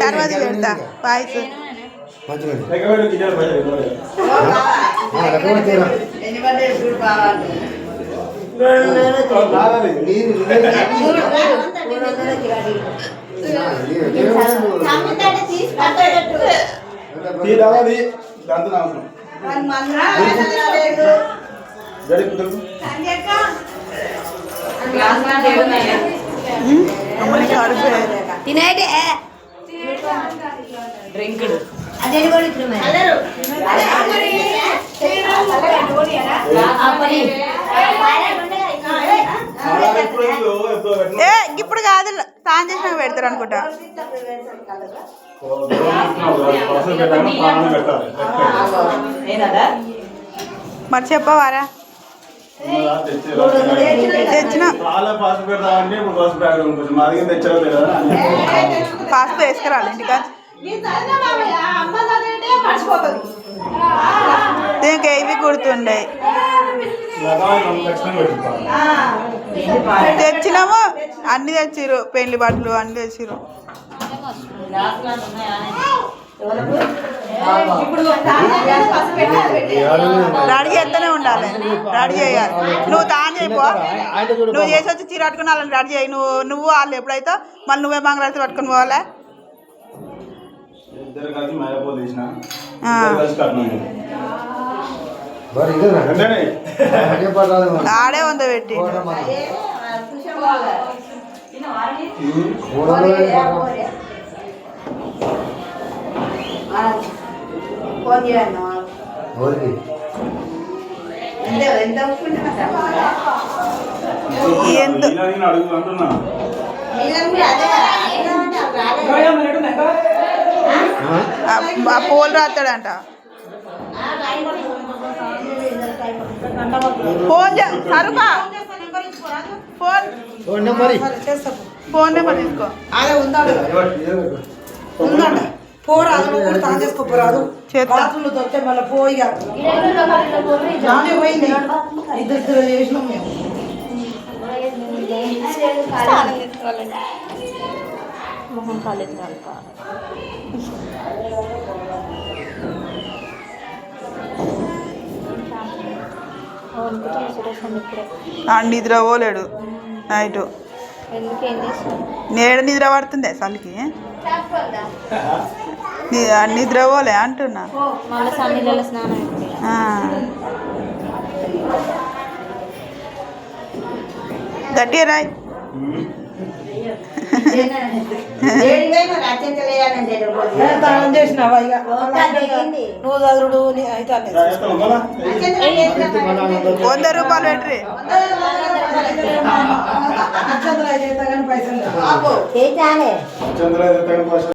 తర్వాత పెడతా అమ్మని కడుపు తినేటి పెట్టిన ఏ ఇప్పుడు కాదు తాను చేసినాక పెడతారు అనుకుంటా. మరి చెప్పవారా ఉన్నదా? తెచ్చి వేసుకురాలి ఇంటికా దీనికి ఇవి గుర్తుండే తెచ్చినాము అన్ని తెచ్చిర్రు పెళ్ళి బట్టలు అన్ని తెచ్చిర్రు రెడీ చేస్తూనే ఉండాలి రెడీ చేయాలి నువ్వు తాను చేయిపో నువ్వు చేసి వచ్చి చీర పట్టుకుని వాళ్ళని రెడీ చేయి నువ్వు నువ్వు వాళ్ళు ఎప్పుడైతే మళ్ళీ నువ్వే మంగళారతి పట్టుకొని పోవాలా ఇద్దరు కలిసి మేకపో తీసిన ఆ. ఇద్దరు కలిసి కట్నం వెంటనే ఆడే ఉందో పెట్టి ఎంత? అడుగు అంటున్నా. ఆ- ఆ పోలు రాస్తాడంట ఫోన్ సరుపా ఫోన్ ఫోన్. నెంబర్ తీసుకో అదే ఉందాడు ఉందంట. పోరాదు నువ్వు కూడా తాను చేసుకోపోరాదు. బాత్రూంలో దొరికితే మళ్ళీ పోయి నానే పోయింది. ఇద్దరు ఇద్దరు చేసినాం మేము. మొహం కాలేదు నిద్ర పోలేడు. నైట్. నేడు నిద్ర పడుతుంది చలికి నిద్ర పోలే అంటున్నా. గట్టిగా రాయ్. నువ్వు చదువుడు వంద రూపాయలు పెట్టి అక్షంతలు అయితే కానీ పైసలు లేవు. చంద్ర